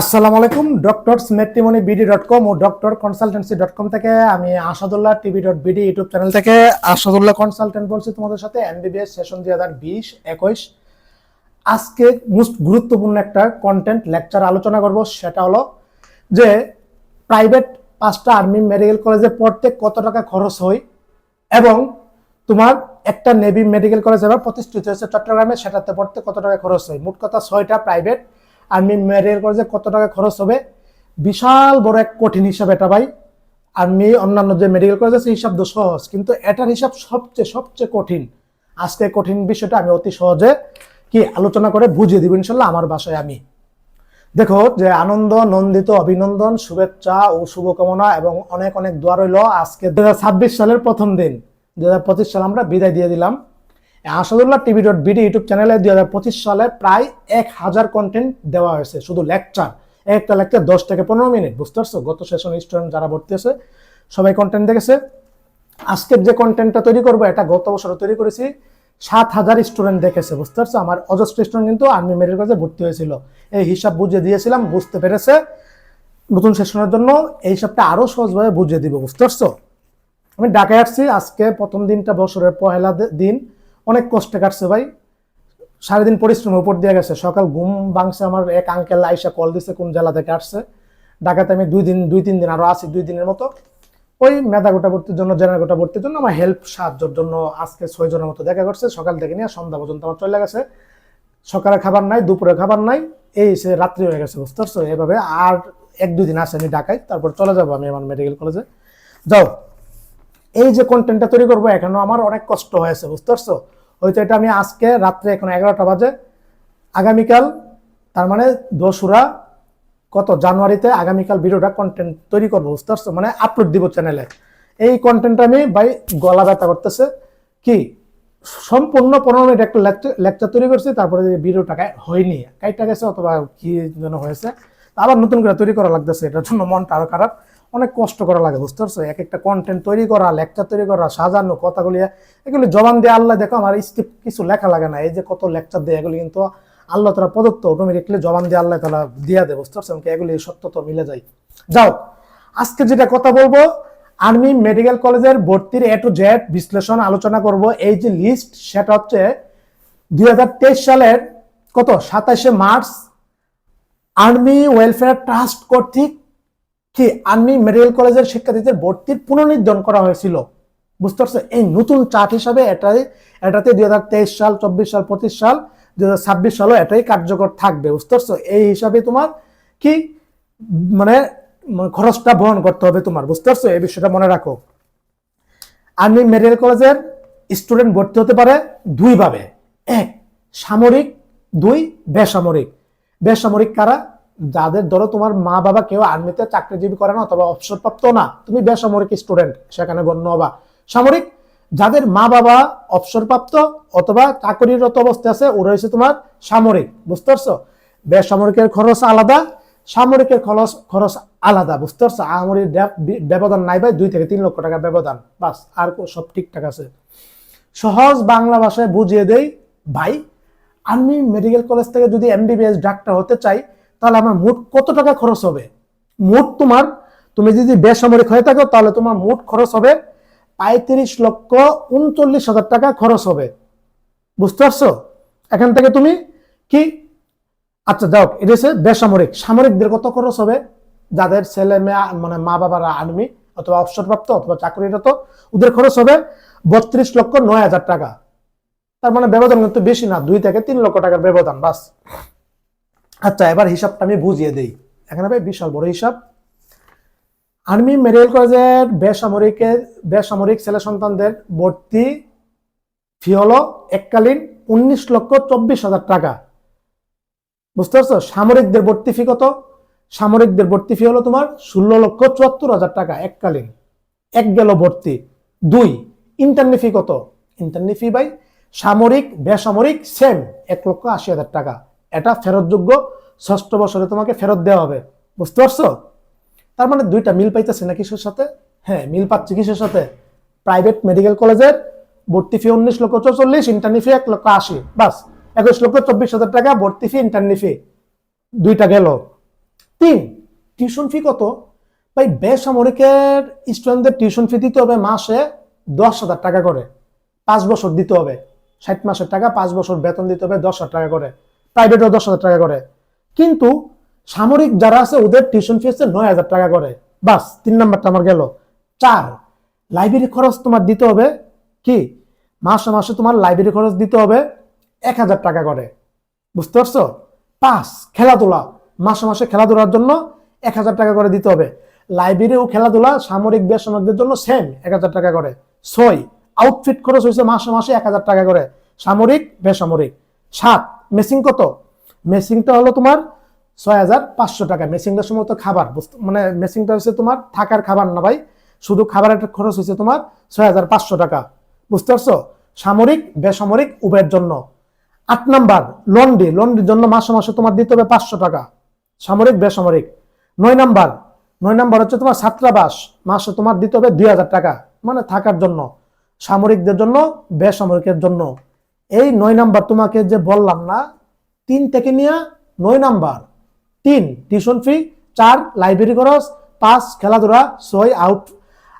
আসসালামু আলাইকুম doctor matrimony BD dot com ও doctor consultancy dot com থেকে আমি Asadullah TV dot BD YouTube channel থেকে আসাদুল্লাহ কনসালটেন্ট বলছি তোমাদের সাথে এমবিবিএস সেশন দুই হাজার বিশ, একুশ। আজকে মোস্ট গুরুত্বপূর্ণ একটা কন্টেন্ট লেকচার আলোচনা করব, সেটা হলো যে প্রাইভেট পাঁচটা আর্মি মেডিকেল কলেজে পড়তে কত টাকা খরচ হয় এবং তোমার একটা নেভি মেডিকেল কলেজ এবার প্রতিষ্ঠিত হয়েছে চট্টগ্রামে, সেটাতে পড়তে কত টাকা খরচ হয়? মোট কথা ছয়টা প্রাইভেট আর্মি মেডিকেল কলেজে কত টাকা খরচ হবে, বিশাল বড় এক কঠিন হিসাব এটা ভাই। আর্মি অন্যান্য যে মেডিকেল কলেজ আছে হিসাব তো সহজ, কিন্তু এটার হিসাব সবচেয়ে সবচেয়ে কঠিন। আজকে কঠিন বিষয়টা আমি অতি সহজে কি আলোচনা করে বুঝিয়ে দিব, ইনশাল্লাহ আমার বাসায় আমি। দেখো যে আনন্দ, নন্দিত, অভিনন্দন, শুভেচ্ছা ও শুভকামনা এবং অনেক অনেক দোয়া রইল আজকে। দুহাজার ছাব্বিশ সালের প্রথম দিন দু সালে আমরা বিদায় দিয়ে দিলাম। Asadullah TV dot BD YouTube চ্যানেলে দুই হাজার পঁচিশ সালে প্রায় এক হাজার কন্টেন্ট দেওয়া হয়েছে, শুধু লেকচার একটা লেকচার দশ থেকে পনেরো মিনিট, বুঝতে পারছ? গত সেশন স্টুডেন্ট যারা ভর্তি আছে, সবাই কন্টেন্ট দেখেছে। আজকের যে কন্টেন্টটা তৈরি করব, এটা গত বছর তৈরি করেছি, সাত হাজার স্টুডেন্ট দেখেছে, বুঝতে পারছ? আমার অজস্র স্টুডেন্ট কিন্তু আর্মি মেডিকেল কলেজে ভর্তি হয়েছিল। এই হিসাব বুঝিয়ে দিয়েছিলাম, বুঝতে পেরেছে। নতুন সেশনের জন্য এই হিসাবটা আরও সহজভাবে বুঝিয়ে দিব, বুঝতে পারছ? আমি ঢাকায় আসছি, আজকে প্রথম দিনটা বছরের পহেলা দিন। অনেক কষ্টে কাটছে ভাই। সারাদিন পরিশ্রমের উপর দিয়ে গেছে। সকাল ঘুম ভাঙছে আমার, এক আঙ্কেল আইসা কল দিছে কোন জেলা থেকে আসছে। ঢাকাতে আমি দুই দিন, দুই তিন দিন আরও আছি, দুই দিনের মতো। ওই মেধা গোটা ভর্তির জন্য জেনারেল গোটা ভর্তির জন্য আমার হেল্প সাহায্যের জন্য আজকে ছয় জনের মতো দেখা করছে। সকাল থেকে নিয়ে সন্ধ্যা পর্যন্ত আমার চলে গেছে। সকালে খাবার নাই, দুপুরে খাবার নাই। এই সে রাত্রি হয়ে গেছে, বুঝতে পারছ? এভাবে আর এক, দুই দিন আছে আমি ঢাকায়। তারপর চলে যাব আমি আমার মেডিকেল কলেজে যাও। এই যে কন্টেন্টটা তৈরি করব, এখনও আমার অনেক কষ্ট হয়েছে, বুঝতে পারছ? হয়তো এটা আমি আজকে রাত্রে এখন এগারোটা বাজে। আগামীকাল, তার মানে দোসরা কত? জানুয়ারিতে আগামীকাল ভিডিওটা কন্টেন্ট তৈরি করব, বুঝতে পারছ? মানে আপলোড দিব চ্যানেলে এই কন্টেন্টটা আমি ভাই গলা ব্যথা করতেছে। কি? সম্পূর্ণ পনেরো মিনিট একটা লেকচার তৈরি করছি, তারপরে ভিডিওটা হয়নি, কাইটা গেছে অথবা কি যেন হয়েছে। আবার নতুন করে তৈরি করা লাগতেছে, এটার জন্য মনটা আরও খারাপ। অনেক কষ্ট করা লাগে, বুঝতে পারছ? এক একটা কন্টেন্ট তৈরি করা লেকচার তৈরি করা, সাজানো, কথাগুলি, এগুলি জবান দিয়ে আল্লাহ দেখো, আমার স্ক্রিপ্ট কিছু লেখা লাগে না। এই যে কত লেকচার দেয়, এগুলি কিন্তু আল্লাহ তারা প্রদত্ত অটোমেটিকলি জবান দিয়ে আল্লাহ তালা দিয়া দেয়, বুঝতে পারছ? এগুলি সত্য তো মিলে যায়। যাও, আজকে যেটা কথা বলব আর্মি মেডিকেল কলেজের ভর্তির এ টু জেড বিশ্লেষণ আলোচনা করব। এই যে লিস্ট সেটা হচ্ছে দুই হাজার তেইশ সালের কত? সাতাশে মার্চ আর্মি ওয়েলফেয়ার ট্রাস্ট কর্তৃক কি আর্মি মেডিকেল কলেজের শিক্ষার্থীদের ভর্তির পুনর্নির্ধারণ করা হয়েছিল? বুঝতে পারছ এই নতুন চার্ট হিসাবে এটাই, এটাতে দুই হাজার তেইশ সাল, চব্বিশ সাল, পঁচিশ সাল, দুই হাজার ছাব্বিশ সালও এটাই কার্যকর থাকবে। বুঝতে পারছ? এই হিসাবে তোমার কি মানে খরচটা বহন করতে হবে তোমার। বুঝতে পারছ? এই বিষয়টা মনে রাখো। আর্মি মেডিকেল কলেজের স্টুডেন্ট ভর্তি হতে পারে দুইভাবে। এক, সামরিক, দুই, বেসামরিক। বেসামরিক কারা? যাদের ধরো তোমার মা বাবা কেউ আর্মিতে চাকরিজীবী করে না অথবা অবসরপ্রাপ্ত না, তুমি বেসামরিক স্টুডেন্ট সেখানে গণ্য হবা। সামরিক, যাদের মা বাবা অবসরপ্রাপ্ত অথবা চাকরিরত অবস্থায় আছে, ওরা হচ্ছে তোমার সামরিক, বুঝতে পারছ? বেসামরিকের খরচ আলাদা, সামরিকের খরচ খরচ আলাদা, বুঝতে পারছ? আহামরিক ব্য- ব্যবধান নাই ভাই, দুই থেকে তিন লক্ষ টাকা ব্যবধান, বাস, আর সব ঠিকঠাক আছে। সহজ বাংলা ভাষায় বুঝিয়ে দেই, ভাই, আমি মেডিকেল কলেজ থেকে যদি এমবিবিএস ডাক্তার হতে চাই তাহলে আমার মোট কত টাকা খরচ হবে? মোট তোমার, তুমি যদি বেসামরিক হয়ে থাকো, তাহলে তোমার মোট খরচ হবে পঁয়ত্রিশ লক্ষ উনচল্লিশ হাজার টাকা খরচ হবে। বুঝতে পারছ? এখান থেকে তুমি কি? আচ্ছা যাও, এটা হচ্ছে বেসামরিক। সামরিকদের কত খরচ হবে? যাদের ছেলে মেয়ে মানে মা বাবারা আর্মি অথবা অবসরপ্রাপ্ত অথবা চাকরিরত, ওদের খরচ হবে বত্রিশ লক্ষ নয় হাজার টাকা। তার মানে ব্যবধান কিন্তু বেশি না, দুই থেকে তিন লক্ষ টাকার ব্যবধান, বাস। আচ্ছা এবার হিসাবটা আমি বুঝিয়ে দেই। এখানে ভাই বিশাল বড় হিসাব। আর্মি মেডিকেল কলেজের বেসামরিকের, বেসামরিক ছেলে সন্তানদের ভর্তি ফি হলো এককালীন উনিশ লক্ষ চব্বিশ হাজার টাকা। বুঝতে পারছ? সামরিকদের ভর্তি ফি কত? সামরিকদের ভর্তি ফি হলো তোমার ষোলো লক্ষ চুয়াত্তর হাজার টাকা এককালীন। এক গেল ভর্তি। দুই ইন্টারনি ফি কত? ইন্টারনি ফি বাই সামরিক, বেসামরিক সেম এক লক্ষ আশি হাজার টাকা। এটা ফেরতযোগ্য ষষ্ঠ বছরে তোমাকে ফেরত দেওয়া হবে। বুঝতে পারছ? তার মানে দুইটা মিল পাইতেছে না কিসের সাথে? হ্যাঁ মিল পাচ্ছে কিসের সাথে? প্রাইভেট মেডিকেল কলেজের ভর্তি ফি উনিশ লক্ষ চৌচল্লিশ ইন্টারনি ফি এক লক্ষ আশি। বাস, একুশ লক্ষ চব্বিশ হাজার টাকা, ভর্তি ফি ইন্টারনি ফি দুইটা গেল। তিন টিউশন ফি কত? ভাই, বেসামরিকের স্টুডেন্টদের টিউশন ফি দিতে হবে মাসে দশ হাজার টাকা করে। পাঁচ বছর দিতে হবে। ষাট মাসের টাকা, পাঁচ বছর বেতন দিতে হবে দশ হাজার টাকা করে। প্রাইভেটও দশ হাজার টাকা করে। কিন্তু সামরিক যারা আছে, ওদের টিউশন ফি হচ্ছে নয় হাজার টাকা করে। বাস, তিন নাম্বারটা আমার গেল। চার লাইব্রেরি খরচ তোমার দিতে হবে কি? মাসে মাসে তোমার লাইব্রেরি খরচ দিতে হবে এক হাজার টাকা করে। বুঝতে পারছ? পাঁচ, খেলাধুলা। মাসে মাসে খেলাধুলার জন্য এক হাজার টাকা করে দিতে হবে। লাইব্রেরি ও খেলাধুলা সামরিক বেসামরিকদের জন্য সেম এক হাজার টাকা করে। ছয় আউটফিট খরচ হয়েছে মাসে মাসে এক হাজার টাকা করে। সামরিক, বেসামরিক। সাত মেসিং কত? মেসিংটা হলো তোমার ছয় হাজার পাঁচশো টাকা। মেসিংটার সময় তো খাবার মানে মেসিংটা হচ্ছে তোমার থাকার খাবার না ভাই। শুধু খাবারের খরচ হচ্ছে তোমার ছয় হাজার পাঁচশো টাকা। বুঝতে পারছ? সামরিক, বেসামরিক, উভয়ের জন্য। আট নাম্বার লন্ডি লন্ডির জন্য মাসে মাসে তোমার দিতে হবে পাঁচশো টাকা। সামরিক, বেসামরিক। নয় নাম্বার নয় নাম্বার হচ্ছে তোমার ছাত্রাবাস। মাসে তোমার দিতে হবে দুই হাজার টাকা মানে থাকার জন্য। সামরিকদের জন্য, বেসামরিকের জন্য। এই নয় নাম্বার তোমাকে যে বললাম না, তিন থেকে নিয়ে নয় নাম্বার। তিন, টিউশন ফি, চার, লাইব্রেরি খরচ, পাঁচ, খেলাধুলা, ছয়, আউট,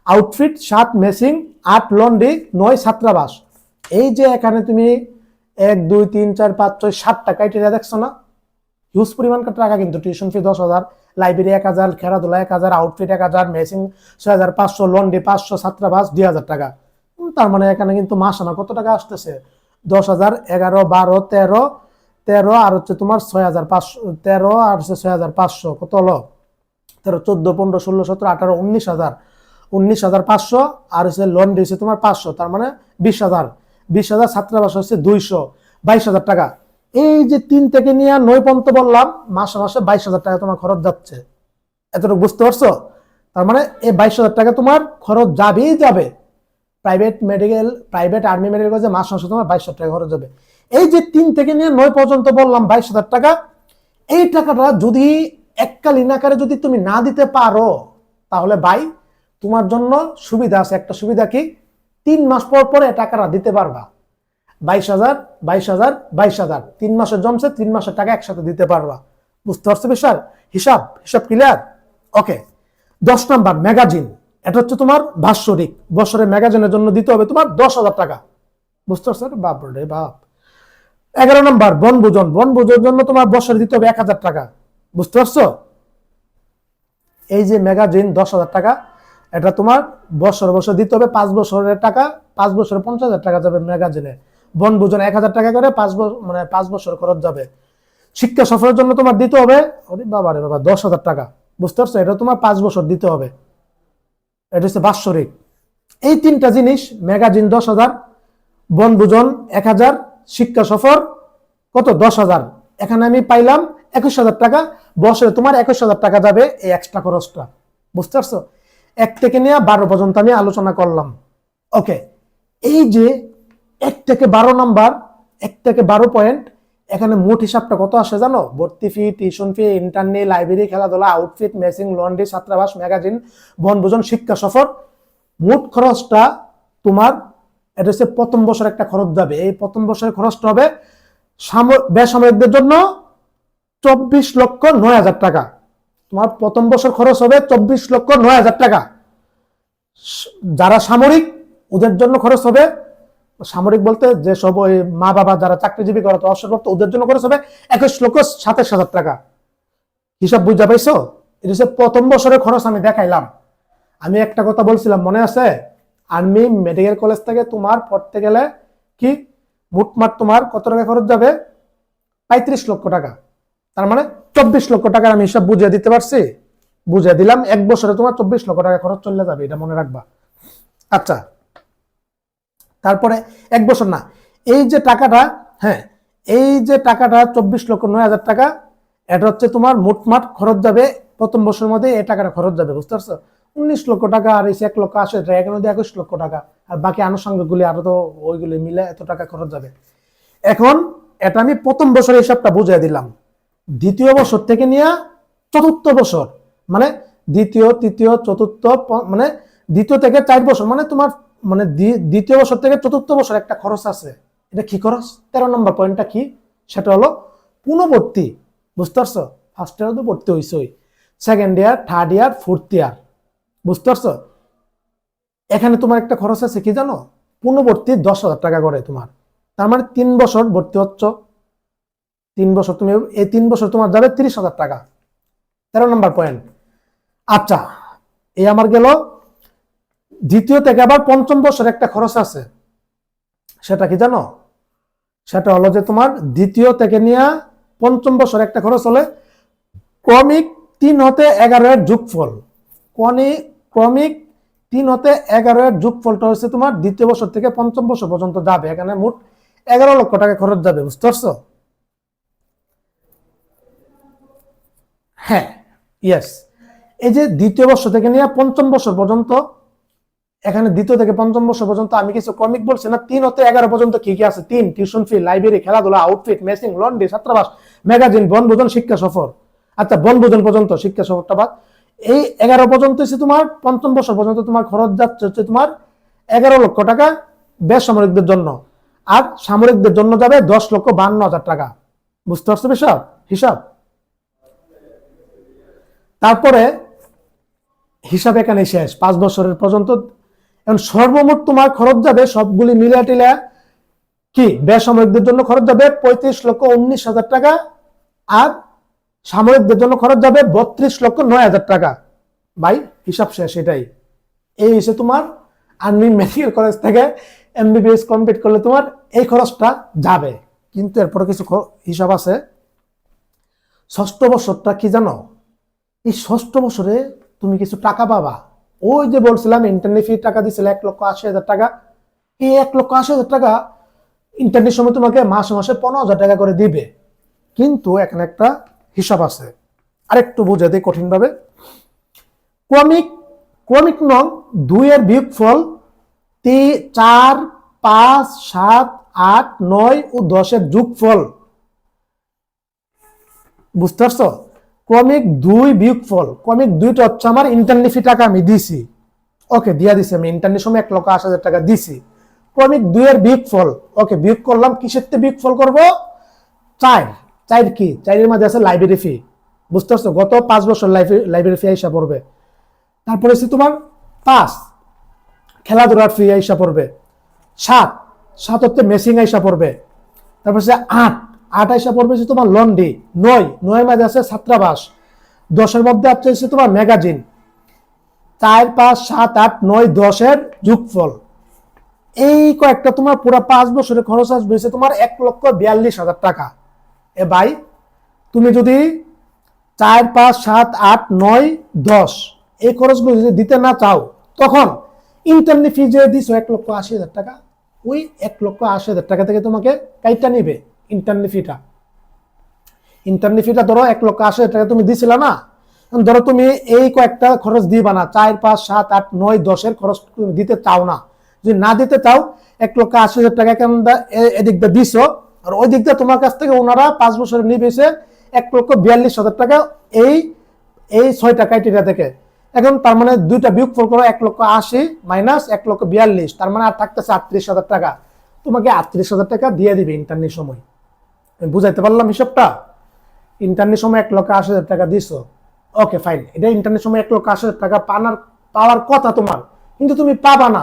আউটফিট, সাত, মেসিং, আট, লন্ড্রি, নয়, ছাত্রাবাস। এই যে এখানে তুমি এক, দুই, তিন, চার, পাঁচ, ছয়, সাতটা ক্রাইটেরিয়া দেখছ না? হিউজ পরিমাণ টাকা কিন্তু টিউশন ফি দশ হাজার, লাইব্রেরি এক হাজার, খেলাধুলা এক হাজার, আউটফিট এক হাজার, মেসিং ছয় হাজার, পাঁচশো, লন্ড্রি পাঁচশো, ছাত্রাবাস দুই হাজার টাকা। তার মানে এখানে কিন্তু মাসানা কত টাকা আসতেছে? দশ হাজার এগারো, বারো, তেরো তেরো আর হচ্ছে তোমার ছয় হাজার পাঁচশো, তেরো আর হচ্ছে ছয় হাজার পাঁচশো, কত হলো? তেরো, চোদ্দ, পনেরো, ষোলো, সতেরো, আঠারো, উনিশ হাজার। উনিশ হাজার পাঁচশো আর হচ্ছে লোন দিয়েছে তোমার পাঁচশো, তার মানে বিশ হাজার। বিশ হাজার ছাত্রাবাস হচ্ছে দুইশো, বাইশ হাজার টাকা। এই যে তিন থেকে নিয়ে পর্যন্ত বললাম, মাসে মাসে বাইশ হাজার টাকা তোমার খরচ যাচ্ছে। এতটুকু বুঝতে পারছ? তার মানে এই বাইশ হাজার টাকা তোমার খরচ যাবেই যাবে। Private medical private army medical কলেজে মাস মাসে তোমার বাইশ টাকা খরচ হবে। এই যে তিন থেকে নিয়ে নয় পর্যন্ত বললাম বাইশ হাজার টাকা, এই টাকাটা যদি এককালীন আকারে যদি তুমি না দিতে পারো, তাহলে ভাই তোমার জন্য সুবিধা আছে। একটা সুবিধা কি? তিন মাস পর পরে টাকাটা দিতে পারবা। বাইশ হাজার বাইশ হাজার বাইশ হাজার। তিন মাসের জমছে, তিন মাসের টাকা একসাথে দিতে পারবা। বুঝতে পারছ বিষয়? হিসাব হিসাব ক্লিয়ার ওকে দশ নাম্বার ম্যাগাজিন এটা হচ্ছে তোমার বাৎসরিক। বছরে ম্যাগাজিনের জন্য দিতে হবে তোমার দশ হাজার টাকা। বুঝতে পারছ বাপ রে বাপ। এগারো নম্বর, বনভোজন। বনভোজন জন্য তোমার বছরে দিতে হবে এক হাজার টাকা। বুঝতে পারছ? এই যে ম্যাগাজিন, দশ হাজার টাকা, এটা তোমার বছর বছর দিতে হবে পাঁচ বছরের টাকা, পাঁচ বছরে পঞ্চাশ হাজার টাকা যাবে ম্যাগাজিনে। বনভোজন এক হাজার টাকা করে পাঁচ মানে পাঁচ বছর খরচ যাবে। শিক্ষা সফরের জন্য তোমার দিতে হবে বাবা রে বাবা, দশ হাজার টাকা। বুঝতে পারছ? এটা তোমার পাঁচ বছর দিতে হবে। এটা হচ্ছে বাৎসরিক। এই তিনটা জিনিস, ম্যাগাজিন দশ হাজার, বনভোজন এক হাজার, শিক্ষা সফর কত? দশ হাজার। এখানে আমি পাইলাম একুশ হাজার টাকা। বছরে তোমার একুশ হাজার টাকা যাবে এই এক্সট্রা খরচটা। বুঝতে পারছ? এক থেকে নিয়ে বারো পর্যন্ত আমি আলোচনা করলাম। ওকে এই যে এক থেকে বারো নাম্বার এক থেকে বারো পয়েন্ট এখানে মোট হিসাবটা কত আসে জানো? ভর্তি fee tuition fee internee library খেলাধুলা আউটফিট মেসিং লন্ড্রি ছাত্রাবাস ম্যাগাজিন বনভোজন, শিক্ষা, সফর। মোট খরচটা তোমার, এটা হচ্ছে প্রথম বছর একটা খরচ যাবে। এই প্রথম বছরের খরচটা হবে সাম- বেসামরিকদের জন্য চব্বিশ লক্ষ নয় হাজার টাকা। তোমার প্রথম বছর খরচ হবে চব্বিশ লক্ষ নয় হাজার টাকা। যারা সামরিক, ওদের জন্য খরচ হবে সামরিক বলতে যে সব ওই মা বাবা যারা চাকরিজীবী করা অবসরপ্রাপ্ত ওদের জন্য খরচ হবে একুশ লক্ষ সাতাশ হাজার টাকা। হিসাব বুঝতে পাইছো? এটা হচ্ছে প্রথম বছরের খরচ আমি দেখাইলাম। আমি একটা কথা বলছিলাম, মনে আছে? আর্মি মেডিকেল কলেজ থেকে তোমার পড়তে গেলে কি মোটমাট তোমার কত টাকা খরচ যাবে? পঁয়ত্রিশ লক্ষ টাকা। তার মানে চব্বিশ লক্ষ টাকার আমি হিসাব বুঝিয়ে দিতে পারছি। বুঝিয়ে দিলাম, এক বছরে তোমার চব্বিশ লক্ষ টাকা খরচ চলে যাবে, এটা মনে রাখবা। আচ্ছা তারপরে এক বছর না, এই যে টাকাটা হ্যাঁ এই যে টাকাটা চব্বিশ লক্ষ নয় হাজার টাকা, এটা হচ্ছে তোমার মোটমাট খরচ যাবে, প্রথম বছরের মধ্যে এই টাকাটা খরচ যাবে, বুঝতে পারছ? উনিশ লক্ষ টাকা আর এই এক লক্ষ আসে এখানে একুশ লক্ষ টাকা, আর বাকি আনুষঙ্গিকগুলি আরও তো ওইগুলি মিলে এত টাকা খরচ যাবে। এখন এটা আমি প্রথম বছর হিসাবটা বুঝিয়ে দিলাম। দ্বিতীয় বছর থেকে নিয়ে চতুর্থ বছর মানে দ্বিতীয়, তৃতীয়, চতুর্থ মানে দ্বিতীয় থেকে চার বছর মানে তোমার মানে দ্বি- দ্বিতীয় বছর থেকে চতুর্থ বছর একটা খরচ আছে। এটা কি খরচ? তেরো নম্বর পয়েন্টটা কি? সেটা হলো পুনর্বর্তী বুঝতে পারছ? ফার্স্ট ইয়ার তো ভর্তি হয়েছই second year third year fourth year বুঝতে পারছ? এখানে তোমার একটা খরচ আছে কি জানো? পুনর্বর্তী দশ হাজার টাকা করে তোমার। তার মানে তিন বছর ভর্তি হচ্ছ। তিন বছর তুমি, এই তিন বছর তোমার যাবে তিরিশ হাজার টাকা। তেরো নম্বর পয়েন্ট। আচ্ছা এই আমার গেল দ্বিতীয় থেকে আবার পঞ্চম বছর একটা খরচ আছে? সেটা কি জানো? সেটা হলো যে তোমার দ্বিতীয় থেকে নিয়ে পঞ্চম বছর একটা খরচ হলে ক্রমিক তিন হতে এগারো এর যোগফল। ক্রমিক ক্রমিক তিন হতে এগারো এর যোগফলটা হচ্ছে তোমার দ্বিতীয় বছর থেকে পঞ্চম বছর পর্যন্ত যাবে। এখানে মোট এগারো লক্ষ টাকা খরচ যাবে, বুঝতে পারছ? হ্যাঁ ইয়েস এই যে দ্বিতীয় বর্ষ থেকে নিয়ে পঞ্চম বছর পর্যন্ত এখানে দ্বিতীয় থেকে পঞ্চম বর্ষ পর্যন্ত আমি কিছু কমিক বলছি না। তিন হতে এগারো পর্যন্ত কি কি আছে? তিন টিউশন ফি লাইব্রেরি খেলাধুলা আউটফিট মেসিং লন্ড্রি ছাত্রাবাস ম্যাগাজিন বনভোজন, শিক্ষা সফর। আচ্ছা বনভোজন পর্যন্ত, শিক্ষা সফরটা বাদ। এই এগারো পর্যন্ত হচ্ছে তোমার, পঞ্চম বর্ষ পর্যন্ত তোমার খরচ যাচ্ছে হচ্ছে তোমার এগারো লক্ষ টাকা বেসামরিকদের জন্য। আর সামরিকদের জন্য যাবে দশ লক্ষ বান্ন হাজার টাকা। বুঝতে পারছ হিসাব হিসাব। তারপরে হিসাব এখানে শেষ। পাঁচ বছরের পর্যন্ত এখন সর্বমোট তোমার খরচ যাবে সবগুলি মিলিয়া টিলিয়া কি বেসামরিকদের জন্য খরচ যাবে পঁয়ত্রিশ লক্ষ উনিশ হাজার টাকা আর সামরিকদের জন্য খরচ যাবে বত্রিশ লক্ষ নয় হাজার টাকা। ভাই, হিসাব শেষ, এটাই। এই হচ্ছে তোমার আর্মি মেডিকেল কলেজ থেকে এমবিবিএস কমপ্লিট করলে তোমার এই খরচটা যাবে। কিন্তু এরপরে কিছু হিসাব আছে। ষষ্ঠ বছরটা কি জানো? এই ষষ্ঠ বছরে তুমি কিছু টাকা পাবা। ওই যে বলছিলাম ইন্টারনেট ফি টাকা দিছিল এক লক্ষ আশি হাজার টাকা। এই এক লক্ষ আশি হাজার টাকা ইন্টারনেট সময় তোমাকে মাসে মাসে পনেরো হাজার টাকা করে দিবে। কিন্তু এখানে একটা হিসাব আছে। আরেকটু বুঝে দিই কঠিনভাবে। ক্রমিক ক্রমিক নং দুইয়ের বিয়োগফল তি, চার, পাঁচ, সাত, আট, নয় ও দশের যোগফল। বুঝতে পারছ? ক্রমিক দুই বিয়োগফল ক্রমিক দুইটা হচ্ছে আমার ইন্টারনেট ফি টাকা আমি দিছি। ওকে, দিয়া দিছি আমি ইন্টারনেট সময় এক লক্ষ আশি হাজার টাকা দিছি। ক্রমিক দুইয়ের বিয়োগফল ওকে, বিয়োগ করলাম, কিসের তে বিয়োগফল করব? চার। চার কি? চারের মাঝে আছে লাইব্রেরি ফি বুঝতে পারছ গত পাঁচ বছর লাইব্রেরি ফি আইসা পড়বে। তারপরে হচ্ছে তোমার পাঁচ। খেলাধুলার ফি আইসা পড়বে। সাত। সাত হচ্ছে মেসিং আইসা পড়বে। তারপর হচ্ছে আট। আইসা পড়বে হচ্ছে তোমার লন্ডি, নয় নয় মাঝে আছে ছাত্রাবাস। দশের মধ্যে আছে হচ্ছে তোমার ম্যাগাজিন। চার, পাঁচ, সাত, আট, নয়, দশের যুগফল। এই কয়েকটা তোমার পুরো পাঁচ বছরের খরচ আসবে হচ্ছে তোমার এক লক্ষ বিয়াল্লিশ হাজার টাকা। এ ভাই, তুমি যদি চার, পাঁচ, সাত, আট, নয়, দশ এই খরচগুলো যদি দিতে না চাও, তখন ইন্টারনেট ফি যে দিছো এক লক্ষ আশি হাজার টাকা, ওই এক লক্ষ আশি হাজার টাকা থেকে তোমাকে কাইটা নিবে। ইন্টারনেট ফিটা। ইন্টারনেট ফিটা ধরো এক লক্ষ আশি টাকা তুমি দিছিলা না, ধরো তুমি এই কয়েকটা খরচ দিবা না, চার, পাঁচ, সাত, আট, নয়, দশের খরচ তুমি দিতে চাও না। যদি না দিতে চাও, এক লক্ষ আশি হাজার টাকা কেন এদিক দিয়ে দিছো, আর ওই দিক দিয়ে তোমার কাছ থেকে ওনারা পাঁচ বছরে নিবেছে এক লক্ষ বিয়াল্লিশ হাজার টাকা এই এই ছয় ছয়টা ক্রাইটেরিয়া থেকে। এখন তার মানে দুইটা বিয়োগফল করো এক লক্ষ আশি মাইনাস এক লক্ষ বিয়াল্লিশ, তার মানে আর থাকতেছে আটত্রিশ হাজার টাকা। তোমাকে আটত্রিশ হাজার টাকা দিয়ে দিবে ইন্টারনেট সময়। বুঝাইতে পারলাম হিসাবটা? ইন্টারনেট সময় এক লক্ষ আশি হাজার টাকা দিছো। ওকে ফাইন এটা ইন্টারনেট সময় এক লক্ষ আশি হাজার টাকা পানার পাওয়ার কথা তোমার। কিন্তু তুমি পাবা না।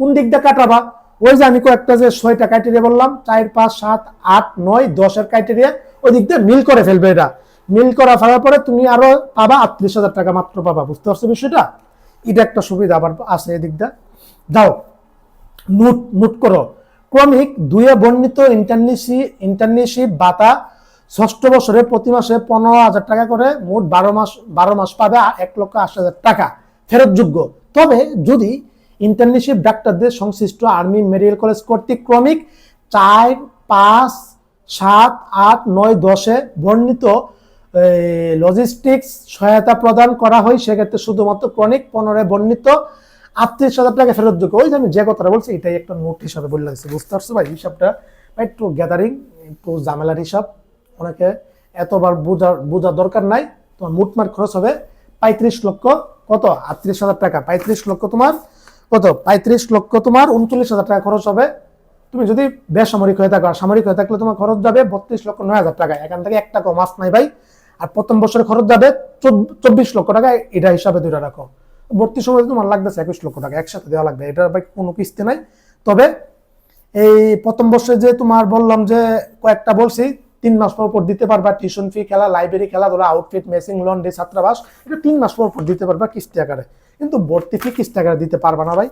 কোন দিক দিয়ে কাটাবা? ওই যে আমি কয়েকটা যে ছয়টা ক্রাইটেরিয়া বললাম, চার, পাঁচ, সাত, আট, নয়, দশের ক্রাইটেরিয়া ওই দিক দিয়ে মিল করে ফেলবে এটা। মিল করা ফেলার পরে তুমি আরও পাবা আটত্রিশ হাজার টাকা মাত্র পাবা। বুঝতে পারছ বিষয়টা? এটা একটা সুবিধা আবার আছে এদিক দিয়ে। নোট নোট করো। ক্রমিক দুয়ে বর্ণিত ইন্টার্নশিপ ইন্টার্নশিপ বাতা ষষ্ঠ বছরে প্রতি মাসে পনেরো হাজার টাকা করে, মোট বারো মাস বারো মাস পাবে এক লক্ষ আশি হাজার টাকা ফেরতযোগ্য। তবে যদি ইন্টার্নশিপ ডাক্তারদের সংশ্লিষ্ট আর্মি মেডিকেল কলেজ কর্তৃক ক্রমিক চার, পাঁচ, সাত, আট, নয়, দশে বর্ণিত লজিস্টিক্স সহায়তা প্রদান করা হয়, সেক্ষেত্রে শুধুমাত্র ক্রনিক পনেরো বর্ণিত আটত্রিশ হাজার টাকা ফেরতযোগ্য ওই যে আমি যে কথাটা বলছি, এটাই একটা নোট হিসাবে বলে লাগছে বুঝতে পারছ ভাই? হিসাবটা একটু গ্যাদারিং একটু জামেলার হিসাব অনেকে এতবার বোঝার বোঝার দরকার নাই। তোমার মুটমার খরচ হবে পঁয়ত্রিশ লক্ষ, কত? আটত্রিশ হাজার টাকা। পঁয়ত্রিশ লক্ষ তোমার, কত? পঁয়ত্রিশ লক্ষ তোমার উনচল্লিশ হাজার টাকা খরচ হবে। তুমি যদি বেসামরিক হয়ে থাকো, আর সামরিক হয়ে থাকলে তোমার খরচ যাবে বত্রিশ লক্ষ নয় হাজার টাকা। এখান থেকে এক টাকা মাফ নাই ভাই। আর প্রথম বছরে খরচ যাবে চব্বিশ লক্ষ টাকা, এটা হিসাবে দুইটা রাখো। ভর্তি সময় তোমার লাগতেছে একুশ লক্ষ টাকা, একসাথে দেওয়া লাগবে, এটার বাকি কোনো কিস্তি নাই। তবে এই প্রথম বর্ষে যে তোমার বললাম যে কয়েকটা বলছি, তিন মাস পর পর দিতে পারবা টিউশন ফি খেলা লাইব্রেরি খেলাধুলা আউটফিট মেসিং লন্ড্রি ছাত্রাবাস, এটা তিন মাস পর পর দিতে পারবা কিস্তি আকারে। কিন্তু ভর্তি ফি কিস্তি আকারে দিতে পারবা না ভাই।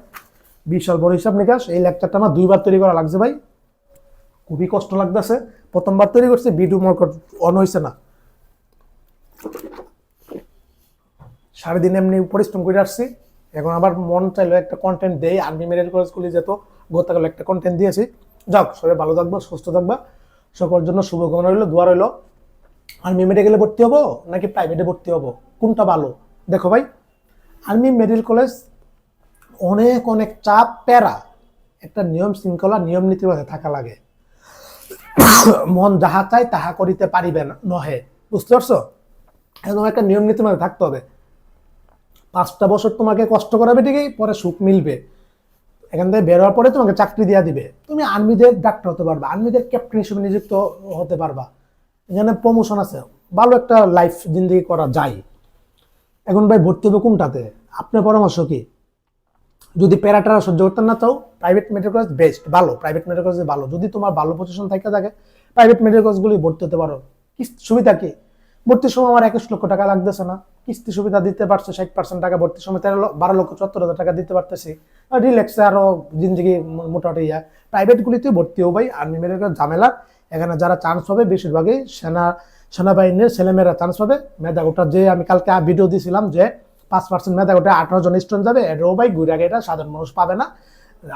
বিশাল বড় হিসাব নিকাশ, এই লেকচারটা আমার দুইবার তৈরি করা লাগছে ভাই। খুবই কষ্ট লাগতেছে। প্রথমবার তৈরি করছে ভিডিও মার্কেট অন হয়েছে না। সারাদিন এমনি পরিশ্রম করে আসছি। এখন আবার মন চাইলো একটা কন্টেন্ট দেয় আর্মি মেডিকেল কলেজ খুলে যেত, গতকাল একটা কন্টেন্ট দিয়েছি। যাক, সবাই ভালো থাকব, সুস্থ থাকবা। সকলের জন্য শুভকামনা রইল, দোয়া রইল। আর্মি মেডিকেলে ভর্তি হব নাকি প্রাইভেটে ভর্তি হব? কোনটা ভালো? দেখো ভাই, আর্মি মেডিকেল কলেজ অনেক অনেক চাপ, প্যারা। একটা নিয়ম শৃঙ্খলা, নিয়ম নীতির মধ্যে থাকা লাগে। মন যাহা চাই তাহা করিতে পারিবে না, নহে। বুঝতে পারছ? এরকম একটা নিয়ম নীতির মধ্যে থাকতে হবে। পাঁচটা বছর তোমাকে কষ্ট করাবে ঠিকই, পরে সুখ মিলবে। এখান থেকে বের হওয়ার পরে তোমাকে চাকরি দেওয়া দিবে। তুমি আর্মিদের ডাক্তার হতে পারবা, আর্মিদের ক্যাপ্টেন হিসেবে নিযুক্ত হতে পারবা। এখানে প্রমোশন আছে, ভালো একটা লাইফ জিন্দগি করা যায়। এখন ভাই ভর্তি হবে কোনটাতে? আপনার পরামর্শ কি? যদি প্যারাটারা সহ্য করতে না চাও প্রাইভেট মেডিকেল কলেজ বেস্ট ভালো প্রাইভেট মেডিকেল কলেজ ভালো। যদি তোমার ভালো পজিশন থাকে থাকে প্রাইভেট মেডিকেল কলেজগুলি ভর্তি হতে পারো। কি সুবিধা কি? ভর্তির সময় আমার একুশ লক্ষ টাকা লাগতেছে না। কিস্তি সুবিধা দিতে পারছে, ষাট পার্সেন্ট টাকা ভর্তির সময়, তেরো বারো লক্ষ চুয়াত্তর হাজার টাকা দিতে পারতেছি। রিল্যাক্সে আরও জিন্দগি মোটামুটি ইয়া। প্রাইভেটগুলিতে ভর্তি হব আর্মি মেডিকেল ঝামেলা। এখানে যারা চান্স হবে বেশিরভাগই সেনা, সেনাবাহিনীর ছেলেমেয়েরা চান্স পাবে। মেধাগোটা যে আমি কালকে ভিডিও দিয়েছিলাম যে পাঁচ পার্সেন্ট মেধাগোটা আঠারো জন স্টুডেন্ট যাবে, এটাও ভাই ঘুরে আগে এটা সাধারণ মানুষ পাবে না।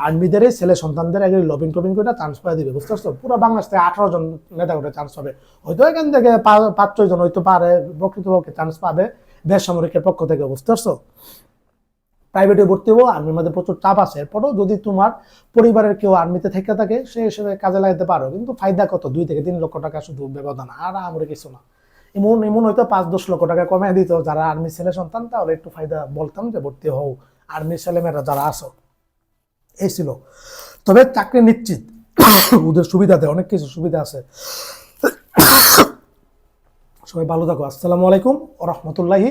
আর্মিদের ছেলে সন্তানদের আগে লবিং টবিং করে চান্স পাই দিবে, বুঝতে পারছ? পুরো বাংলাদেশ থেকে আঠারো জন নেতা করে চান্স পাবে। হয়তো এখান থেকে পাঁচ, ছয় জন হয়তো পারে, প্রকৃতপক্ষে চান্স পাবে বেসামরিকের পক্ষ থেকে, বুঝতে পারছ? প্রাইভেটে ভর্তি হব আর্মির মধ্যে প্রচুর চাপ আছে। এরপরও যদি তোমার পরিবারের কেউ আর্মিতে থেকে থাকে সেই হিসেবে কাজে লাগাতে পারো। কিন্তু ফায়দা কত? দুই থেকে তিন লক্ষ টাকা শুধু ব্যবধান, আর আমার কিছু না। এমন এমন হয়তো পাঁচ, দশ লক্ষ টাকা কমে দিত যারা আর্মি ছেলে সন্তান, তাহলে একটু ফায়দা বলতাম যে ভর্তি হও। আর্মির ছেলেমেয়েরা যারা আসো এই ছিল। তবে চাকরি নিশ্চিত। ওদের সুবিধা দেয় অনেক কিছু সুবিধা আছে। সবাই ভালো থাকো। আসসালামু আলাইকুম রহমতুল্লাহি